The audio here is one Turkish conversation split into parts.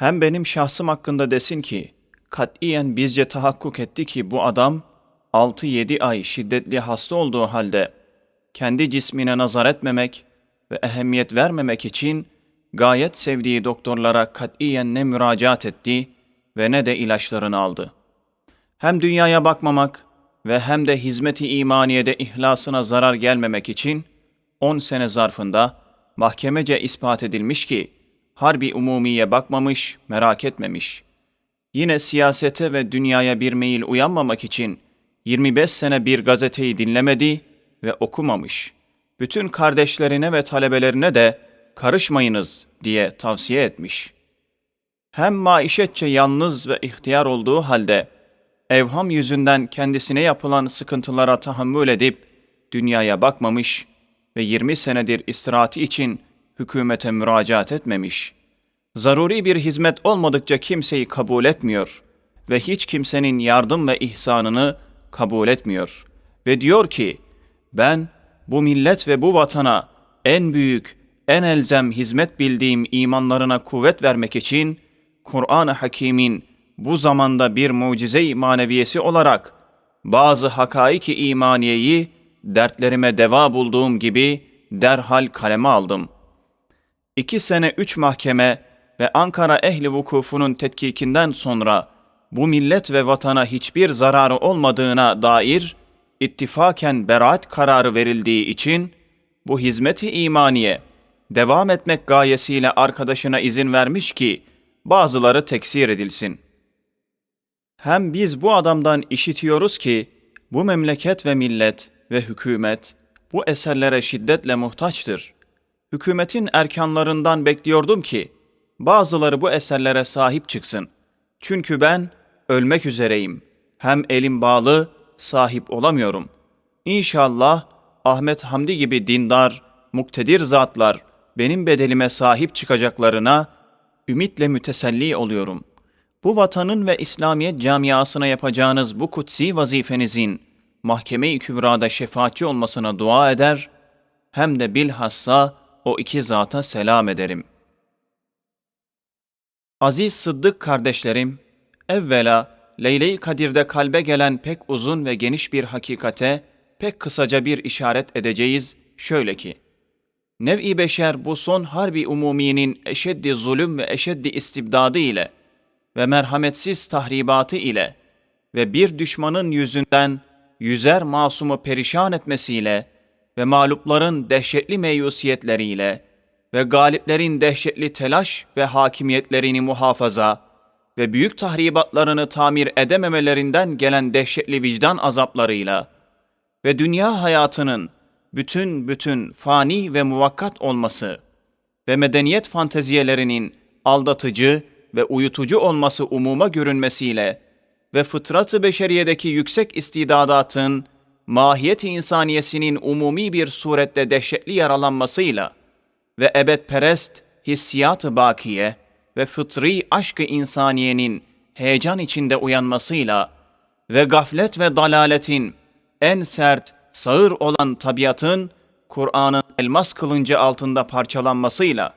Hem benim şahsım hakkında desin ki, katiyen bizce tahakkuk etti ki bu adam 6-7 ay şiddetli hasta olduğu halde kendi cismine nazar etmemek ve ehemmiyet vermemek için gayet sevdiği doktorlara katiyen ne müracaat etti ve ne de ilaçlarını aldı. Hem dünyaya bakmamak ve hem de hizmeti imaniyede ihlasına zarar gelmemek için 10 sene zarfında mahkemece ispat edilmiş ki harbi umumiye bakmamış, merak etmemiş. Yine siyasete ve dünyaya bir meyil uyanmamak için 25 sene bir gazeteyi dinlemedi ve okumamış. Bütün kardeşlerine ve talebelerine de karışmayınız diye tavsiye etmiş. Hem maişetçe yalnız ve ihtiyar olduğu halde evham yüzünden kendisine yapılan sıkıntılara tahammül edip dünyaya bakmamış ve 20 senedir istirahati için hükümete müracaat etmemiş. Zaruri bir hizmet olmadıkça kimseyi kabul etmiyor ve hiç kimsenin yardım ve ihsanını kabul etmiyor. Ve diyor ki, ben bu millet ve bu vatana en büyük, en elzem hizmet bildiğim imanlarına kuvvet vermek için Kur'an-ı Hakîm'in bu zamanda bir mucize-i maneviyesi olarak bazı hakaiki imaniyeyi dertlerime deva bulduğum gibi derhal kaleme aldım. İki sene üç mahkeme ve Ankara ehli vukufunun tetkikinden sonra bu millet ve vatana hiçbir zararı olmadığına dair ittifaken beraat kararı verildiği için bu hizmeti imaniye devam etmek gayesiyle arkadaşına izin vermiş ki bazıları teksir edilsin. Hem biz bu adamdan işitiyoruz ki bu memleket ve millet ve hükümet bu eserlere şiddetle muhtaçtır. Hükümetin erkanlarından bekliyordum ki bazıları bu eserlere sahip çıksın. Çünkü ben ölmek üzereyim. Hem elim bağlı, sahip olamıyorum. İnşallah Ahmet Hamdi gibi dindar, muktedir zatlar benim bedelime sahip çıkacaklarına ümitle müteselli oluyorum. Bu vatanın ve İslamiyet camiasına yapacağınız bu kutsi vazifenizin mahkeme-i kübrada şefaatçi olmasına dua eder, hem de bilhassa o iki zata selam ederim. Aziz Sıddık kardeşlerim, evvela Leyle-i Kadir'de kalbe gelen pek uzun ve geniş bir hakikate pek kısaca bir işaret edeceğiz şöyle ki, Nev-i beşer bu son harbi umuminin eşeddi zulüm ve eşeddi istibdadı ile ve merhametsiz tahribatı ile ve bir düşmanın yüzünden yüzer masumu perişan etmesiyle ve mağlupların dehşetli meyusiyetleriyle ve galiplerin dehşetli telaş ve hakimiyetlerini muhafaza ve büyük tahribatlarını tamir edememelerinden gelen dehşetli vicdan azaplarıyla ve dünya hayatının bütün bütün fani ve muvakkat olması ve medeniyet fanteziyelerinin aldatıcı ve uyutucu olması umuma görünmesiyle ve fıtrat-ı beşeriyedeki yüksek istidadatın mahiyet insaniyesinin umumi bir surette dehşetli yaralanmasıyla ve ebedperest hissiyat-ı bakiye ve fıtri aşkı insaniyenin heyecan içinde uyanmasıyla ve gaflet ve dalaletin en sert, sağır olan tabiatın Kur'an'ın elmas kılıncı altında parçalanmasıyla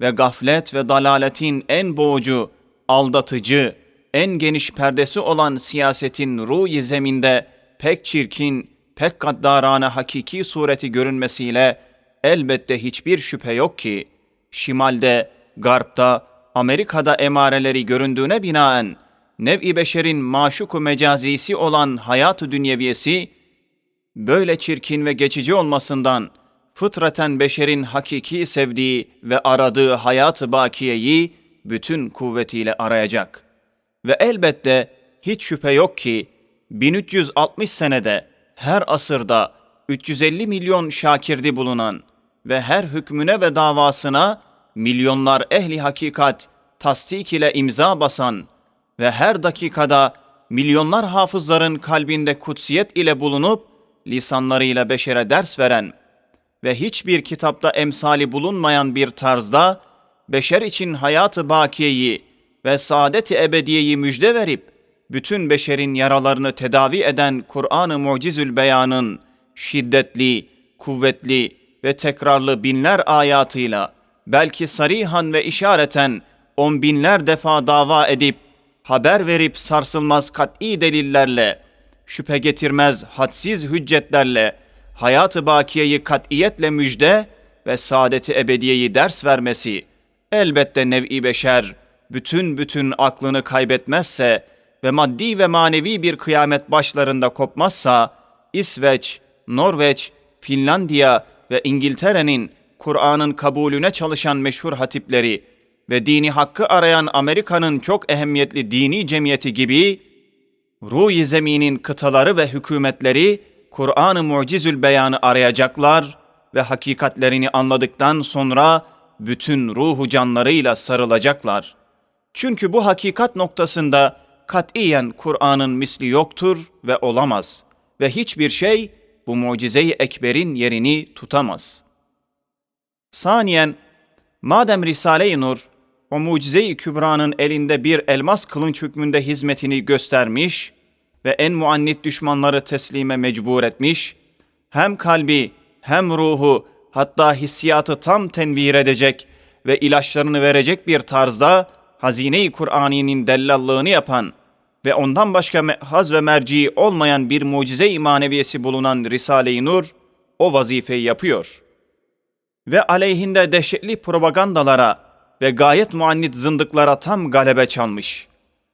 ve gaflet ve dalaletin en boğucu, aldatıcı, en geniş perdesi olan siyasetin ruh zeminde pek çirkin, pek gaddarane hakiki sureti görünmesiyle elbette hiçbir şüphe yok ki, şimalde, garpta, Amerika'da emareleri göründüğüne binaen, nev-i beşerin maşuku mecazisi olan hayat-ı dünyeviyesi, böyle çirkin ve geçici olmasından, fıtraten beşerin hakiki sevdiği ve aradığı hayat-ı bakiyeyi bütün kuvvetiyle arayacak. Ve elbette hiç şüphe yok ki 1360 senede her asırda 350 milyon şakirdi bulunan ve her hükmüne ve davasına milyonlar ehli hakikat tasdik ile imza basan ve her dakikada milyonlar hafızların kalbinde kutsiyet ile bulunup lisanlarıyla beşere ders veren ve hiçbir kitapta emsali bulunmayan bir tarzda beşer için hayatı bakiyeyi ve saadet-i ebediyeyi müjde verip bütün beşerin yaralarını tedavi eden Kur'an-ı Mucizül Beyan'ın şiddetli, kuvvetli ve tekrarlı binler ayatıyla belki sarihan ve işareten on binler defa dava edip, haber verip sarsılmaz kat'i delillerle, şüphe getirmez hadsiz hüccetlerle, hayatı bakiyeyi kat'iyetle müjde ve saadeti ebediyeyi ders vermesi, elbette nev'i beşer, bütün bütün aklını kaybetmezse ve maddi ve manevi bir kıyamet başlarında kopmazsa, İsveç, Norveç, Finlandiya ve İngiltere'nin Kur'an'ın kabulüne çalışan meşhur hatipleri ve dini hakkı arayan Amerika'nın çok ehemmiyetli dini cemiyeti gibi ruh zeminin kıtaları ve hükümetleri Kur'an-ı Mucizül Beyan'ı arayacaklar ve hakikatlerini anladıktan sonra bütün ruhu canlarıyla sarılacaklar. Çünkü bu hakikat noktasında katiyen Kur'an'ın misli yoktur ve olamaz ve hiçbir şey bu mucize-i ekberin yerini tutamaz. Saniyen, madem Risale-i Nur, o mucize-i kübranın elinde bir elmas kılınç hükmünde hizmetini göstermiş ve en muannit düşmanları teslime mecbur etmiş, hem kalbi hem ruhu hatta hissiyatı tam tenvir edecek ve ilaçlarını verecek bir tarzda hazine-i Kur'ani'nin dellallığını yapan ve ondan başka haz ve merci olmayan bir mucize-i maneviyesi bulunan Risale-i Nur o vazifeyi yapıyor. Ve aleyhinde dehşetli propagandalara ve gayet muannit zındıklara tam galebe çalmış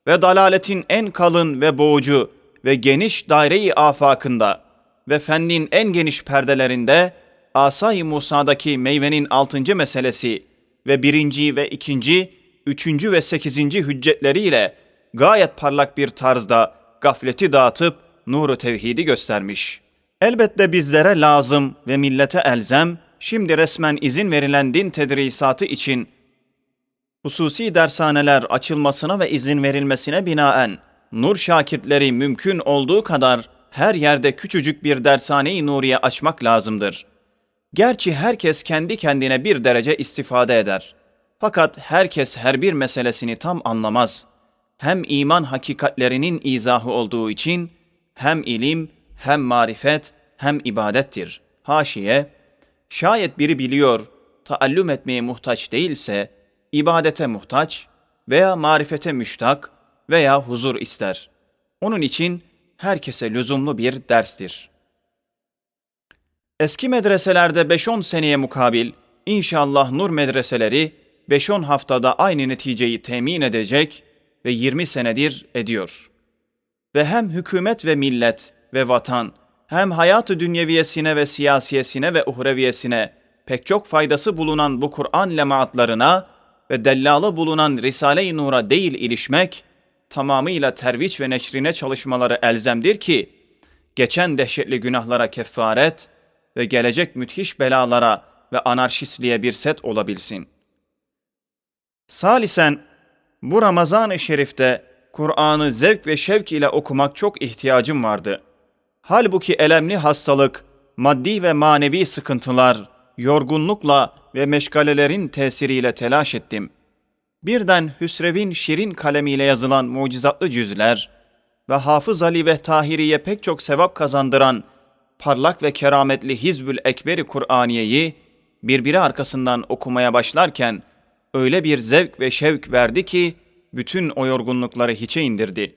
ve dalaletin en kalın ve boğucu ve geniş daire-i afakında ve fennin en geniş perdelerinde Asay-ı Musa'daki meyvenin altıncı meselesi ve birinci ve ikinci, üçüncü ve sekizinci hüccetleriyle gayet parlak bir tarzda gafleti dağıtıp nuru tevhidi göstermiş. Elbette bizlere lazım ve millete elzem, şimdi resmen izin verilen din tedrisatı için hususi dershaneler açılmasına ve izin verilmesine binaen nur şakirtleri mümkün olduğu kadar her yerde küçücük bir dershane-i nuriye açmak lazımdır. Gerçi herkes kendi kendine bir derece istifade eder. Fakat herkes her bir meselesini tam anlamaz. Hem iman hakikatlerinin izahı olduğu için hem ilim, hem marifet, hem ibadettir. Haşiye, şayet biri biliyor, taallüm etmeye muhtaç değilse, ibadete muhtaç veya marifete müştak veya huzur ister. Onun için herkese lüzumlu bir derstir. Eski medreselerde 5-10 seneye mukabil inşallah nur medreseleri 5-10 haftada aynı neticeyi temin edecek ve 20 senedir ediyor. Ve hem hükümet ve millet ve vatan hem hayatı dünyeviyesine ve siyasiyesine ve uhreviyesine pek çok faydası bulunan bu Kur'an lemaatlarına ve dellalı bulunan Risale-i Nur'a değil ilişmek, tamamıyla terviç ve neşrine çalışmaları elzemdir ki, geçen dehşetli günahlara kefaret ve gelecek müthiş belalara ve anarşistliğe bir set olabilsin. Salisen, bu Ramazan-ı Şerif'te Kur'an'ı zevk ve şevk ile okumak çok ihtiyacım vardı. Halbuki elemli hastalık, maddi ve manevi sıkıntılar, yorgunlukla ve meşgalelerin tesiriyle telaş ettim. Birden Hüsrev'in şirin kalemiyle yazılan mucizatlı cüzler ve Hafız Ali ve Tahiri'ye pek çok sevap kazandıran parlak ve kerametli Hizbül Ekberi Kur'aniyeyi birbiri arkasından okumaya başlarken öyle bir zevk ve şevk verdi ki bütün o yorgunlukları hiçe indirdi.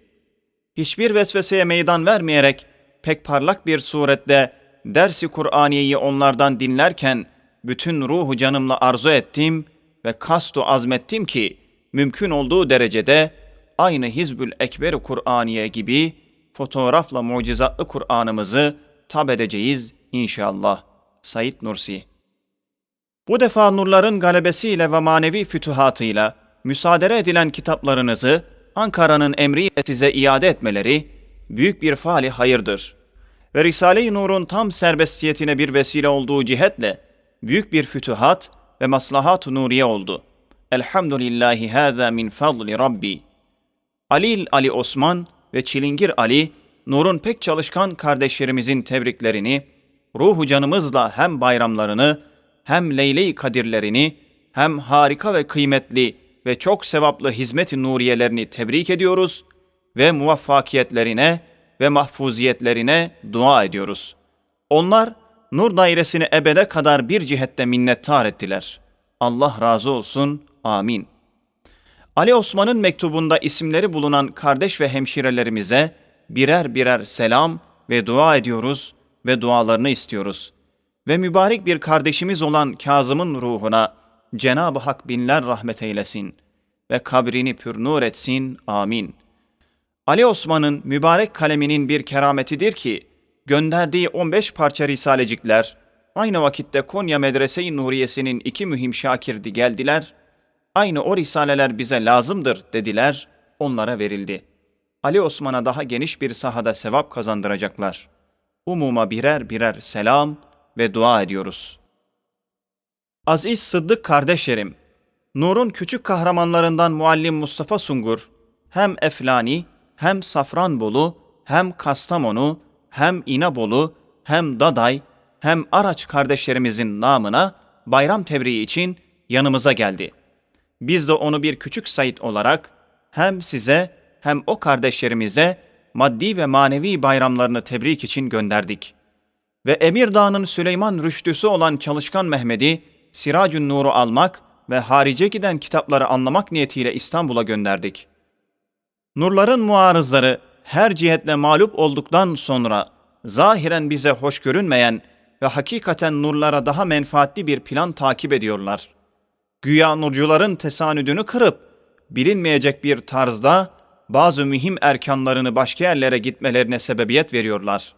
Hiçbir vesveseye meydan vermeyerek pek parlak bir surette dersi Kur'aniyeyi onlardan dinlerken bütün ruhu canımla arzu ettim ve kastu azmettim ki mümkün olduğu derecede aynı Hizbül Ekber Kur'aniye gibi fotoğrafla mucizatlı Kur'an'ımızı tab edeceğiz inşallah. Said Nursi Bu defa nurların galebesiyle ve manevi fütuhatıyla müsaade edilen kitaplarınızı Ankara'nın emriyle size iade etmeleri büyük bir faali hayırdır. Ve Risale-i Nur'un tam serbestiyetine bir vesile olduğu cihetle büyük bir fütuhat ve maslahat nuriye oldu. Elhamdülillahi hâzâ min fadli Rabbi. Alil Ali Osman ve Çilingir Ali, Nur'un pek çalışkan kardeşlerimizin tebriklerini, ruhu canımızla hem bayramlarını, hem leyle-i kadirlerini, hem harika ve kıymetli ve çok sevaplı hizmet-i nuriyelerini tebrik ediyoruz ve muvaffakiyetlerine ve mahfuziyetlerine dua ediyoruz. Onlar, nur dairesini ebede kadar bir cihette minnettar ettiler. Allah razı olsun. Amin. Ali Osman'ın mektubunda isimleri bulunan kardeş ve hemşirelerimize birer birer selam ve dua ediyoruz ve dualarını istiyoruz. Ve mübarek bir kardeşimiz olan Kazım'ın ruhuna Cenab-ı Hak binler rahmet eylesin ve kabrini pür nur etsin. Amin. Ali Osman'ın mübarek kaleminin bir kerametidir ki, gönderdiği 15 parça risalecikler, aynı vakitte Konya Medrese-i Nuriyesi'nin iki mühim şakirdi geldiler, aynı o risaleler bize lazımdır dediler, onlara verildi. Ali Osman'a daha geniş bir sahada sevap kazandıracaklar. Umuma birer birer selam ve dua ediyoruz. Aziz Sıddık kardeşlerim, Nur'un küçük kahramanlarından Muallim Mustafa Sungur, hem Eflani, hem Safranbolu, hem Kastamonu, hem İnebolu, hem Daday, hem Araç kardeşlerimizin namına bayram tebriği için yanımıza geldi. Biz de onu bir küçük Said olarak hem size hem o kardeşlerimize maddi ve manevi bayramlarını tebrik için gönderdik. Ve Emirdağ'ın Süleyman Rüştüsü olan Çalışkan Mehmet'i Siracün Nur'u almak ve harice giden kitapları anlamak niyetiyle İstanbul'a gönderdik. Nurların muarızları her cihetle mağlup olduktan sonra zahiren bize hoş görünmeyen ve hakikaten nurlara daha menfaatli bir plan takip ediyorlar. Güya nurcuların tesanüdünü kırıp bilinmeyecek bir tarzda bazı mühim erkanlarını başka yerlere gitmelerine sebebiyet veriyorlar.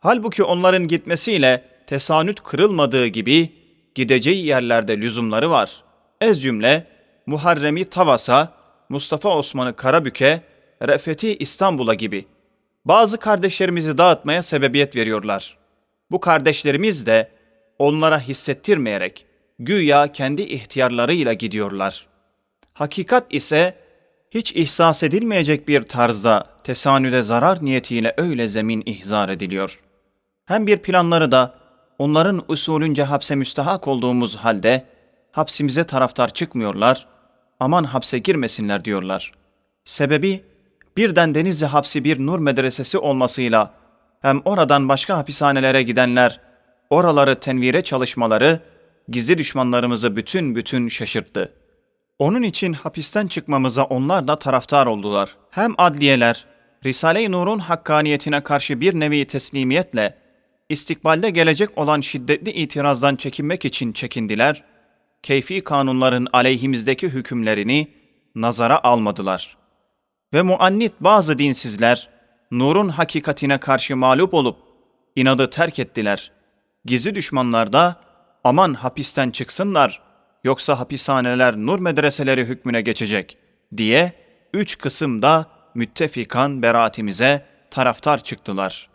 Halbuki onların gitmesiyle tesanüt kırılmadığı gibi gideceği yerlerde lüzumları var. Ez cümle Muharrem'i Tavas'a, Mustafa Osman'ı Karabük'e, Refet'i İstanbul'a gibi. Bazı kardeşlerimizi dağıtmaya sebebiyet veriyorlar. Bu kardeşlerimiz de onlara hissettirmeyerek güya kendi ihtiyarlarıyla gidiyorlar. Hakikat ise hiç ihsas edilmeyecek bir tarzda tesanüde zarar niyetiyle öyle zemin ihzar ediliyor. Hem bir planları da onların usulünce hapse müstahak olduğumuz halde hapsimize taraftar çıkmıyorlar, aman hapse girmesinler diyorlar. Sebebi birden Denizli hapsi bir nur medresesi olmasıyla hem oradan başka hapishanelere gidenler, oraları tenvire çalışmaları gizli düşmanlarımızı bütün bütün şaşırttı. Onun için hapisten çıkmamıza onlar da taraftar oldular. Hem adliyeler, Risale-i Nur'un hakkaniyetine karşı bir nevi teslimiyetle, istikbalde gelecek olan şiddetli itirazdan çekinmek için çekindiler, keyfi kanunların aleyhimizdeki hükümlerini nazara almadılar. Ve muannit bazı dinsizler, Nur'un hakikatine karşı mağlup olup, inadı terk ettiler. Gizli düşmanlar da, aman hapisten çıksınlar, yoksa hapishaneler nur medreseleri hükmüne geçecek diye üç kısımda müttefikan beraatimize taraftar çıktılar.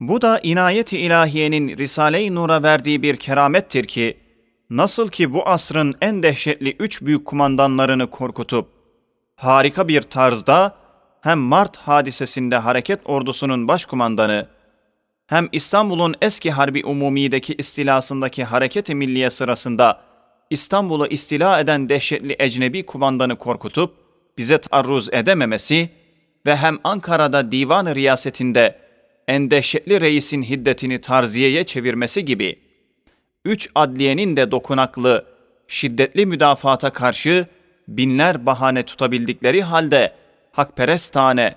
Bu da inayet-i ilahiyenin Risale-i Nur'a verdiği bir keramettir ki, nasıl ki bu asrın en dehşetli üç büyük kumandanlarını korkutup, harika bir tarzda hem Mart hadisesinde hareket ordusunun başkumandanı, hem İstanbul'un eski harbi umumideki istilasındaki hareket-i milliye sırasında İstanbul'u istila eden dehşetli ecnebi kumandanı korkutup bize taarruz edememesi ve hem Ankara'da divan riyasetinde en dehşetli reisin hiddetini tarziyeye çevirmesi gibi üç adliyenin de dokunaklı, şiddetli müdafata karşı binler bahane tutabildikleri halde hakperestane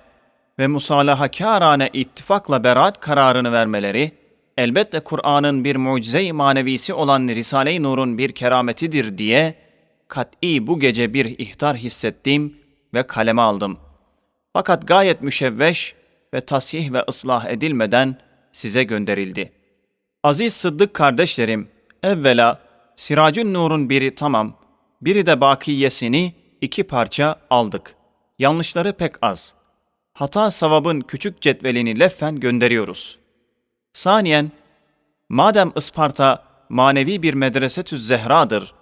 ve musalahakârane ittifakla beraat kararını vermeleri, elbette Kur'an'ın bir mucize-i manevisi olan Risale-i Nur'un bir kerametidir diye kat'i bu gece bir ihtar hissettim ve kaleme aldım. Fakat gayet müşevveş ve tasih ve ıslah edilmeden size gönderildi. Aziz Sıddık kardeşlerim, evvela Siracün Nur'un biri tamam, biri de bakiyesini iki parça aldık. Yanlışları pek az. Hata savabın küçük cetvelini leffen gönderiyoruz.'' Saniyen, madem Isparta manevi bir medresetü zehra'dır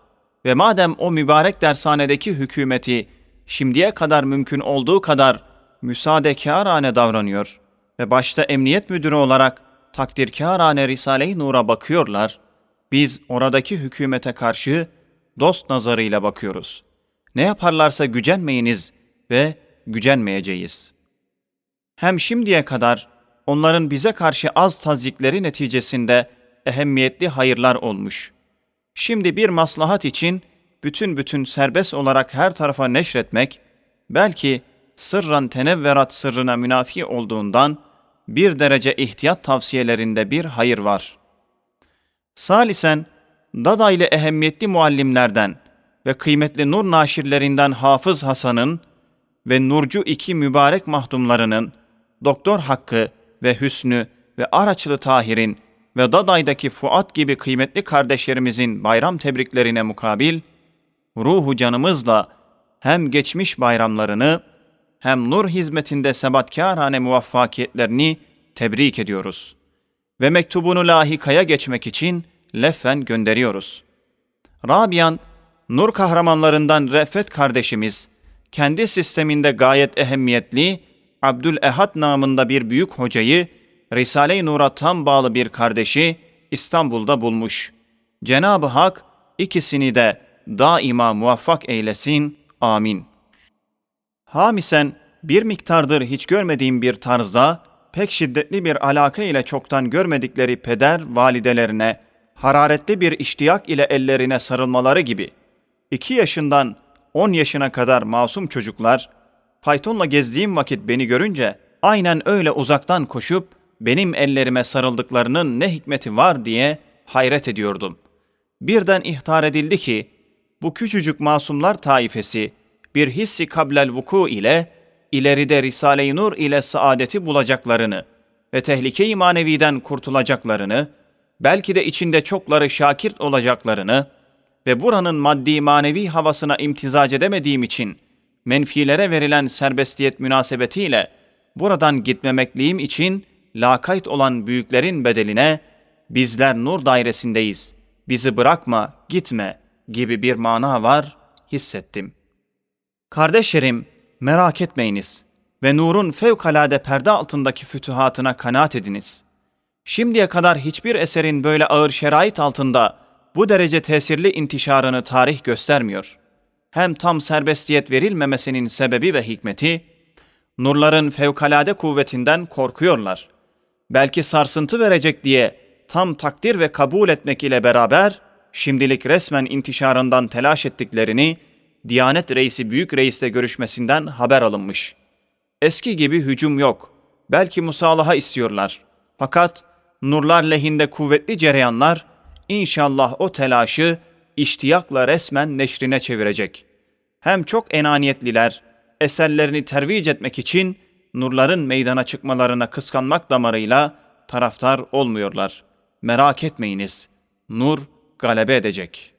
ve madem o mübarek dershanedeki hükümeti şimdiye kadar mümkün olduğu kadar müsaadekârane davranıyor ve başta emniyet müdürü olarak takdirkârane Risale-i Nur'a bakıyorlar, biz oradaki hükümete karşı dost nazarıyla bakıyoruz. Ne yaparlarsa gücenmeyiniz ve gücenmeyeceğiz. Hem şimdiye kadar onların bize karşı az tazikleri neticesinde ehemmiyetli hayırlar olmuş. Şimdi bir maslahat için bütün bütün serbest olarak her tarafa neşretmek, belki sırran tenevverat sırrına münafi olduğundan bir derece ihtiyat tavsiyelerinde bir hayır var. Salisen, Dada ile ehemmiyetli muallimlerden ve kıymetli nur naşirlerinden Hafız Hasan'ın ve Nurcu iki mübarek mahdumlarının, Doktor Hakkı ve Hüsnü ve Araçlı Tahir'in ve Daday'daki Fuat gibi kıymetli kardeşlerimizin bayram tebriklerine mukabil, ruhu canımızla hem geçmiş bayramlarını hem nur hizmetinde sebatkârane muvaffakiyetlerini tebrik ediyoruz. Ve mektubunu lahikaya geçmek için leffen gönderiyoruz. Rabian, nur kahramanlarından Refet kardeşimiz, kendi sisteminde gayet ehemmiyetli, Abdül Ehad namında bir büyük hocayı, Risale-i Nur'a tam bağlı bir kardeşi İstanbul'da bulmuş. Cenab-ı Hak ikisini de daima muvaffak eylesin. Amin. Hamisen bir miktardır hiç görmediğim bir tarzda pek şiddetli bir alaka ile çoktan görmedikleri peder validelerine hararetli bir iştiyak ile ellerine sarılmaları gibi iki yaşından on yaşına kadar masum çocuklar faytonla gezdiğim vakit beni görünce aynen öyle uzaktan koşup benim ellerime sarıldıklarının ne hikmeti var diye hayret ediyordum. Birden ihtar edildi ki bu küçücük masumlar taifesi bir hissi kablel vuku ile ileride Risale-i Nur ile saadeti bulacaklarını ve tehlike-i maneviden kurtulacaklarını, belki de içinde çokları şakirt olacaklarını ve buranın maddi manevi havasına imtizac edemediğim için menfilere verilen serbestiyet münasebetiyle buradan gitmemekliğim için lakayt olan büyüklerin bedeline bizler nur dairesindeyiz, bizi bırakma, gitme gibi bir mana var, hissettim. Kardeşlerim, merak etmeyiniz ve nurun fevkalade perde altındaki fütühatına kanaat ediniz. Şimdiye kadar hiçbir eserin böyle ağır şerait altında bu derece tesirli intişarını tarih göstermiyor. Hem tam serbestiyet verilmemesinin sebebi ve hikmeti, nurların fevkalade kuvvetinden korkuyorlar. Belki sarsıntı verecek diye tam takdir ve kabul etmek ile beraber şimdilik resmen intişarından telaş ettiklerini Diyanet Reisi Büyük Reis'le görüşmesinden haber alınmış. Eski gibi hücum yok. Belki musalaha istiyorlar. Fakat nurlar lehinde kuvvetli cereyanlar inşallah o telaşı iştiyakla resmen neşrine çevirecek. Hem çok enaniyetliler eserlerini tervic etmek için nurların meydana çıkmalarına kıskanmak damarıyla taraftar olmuyorlar. Merak etmeyiniz. Nur galebe edecek.''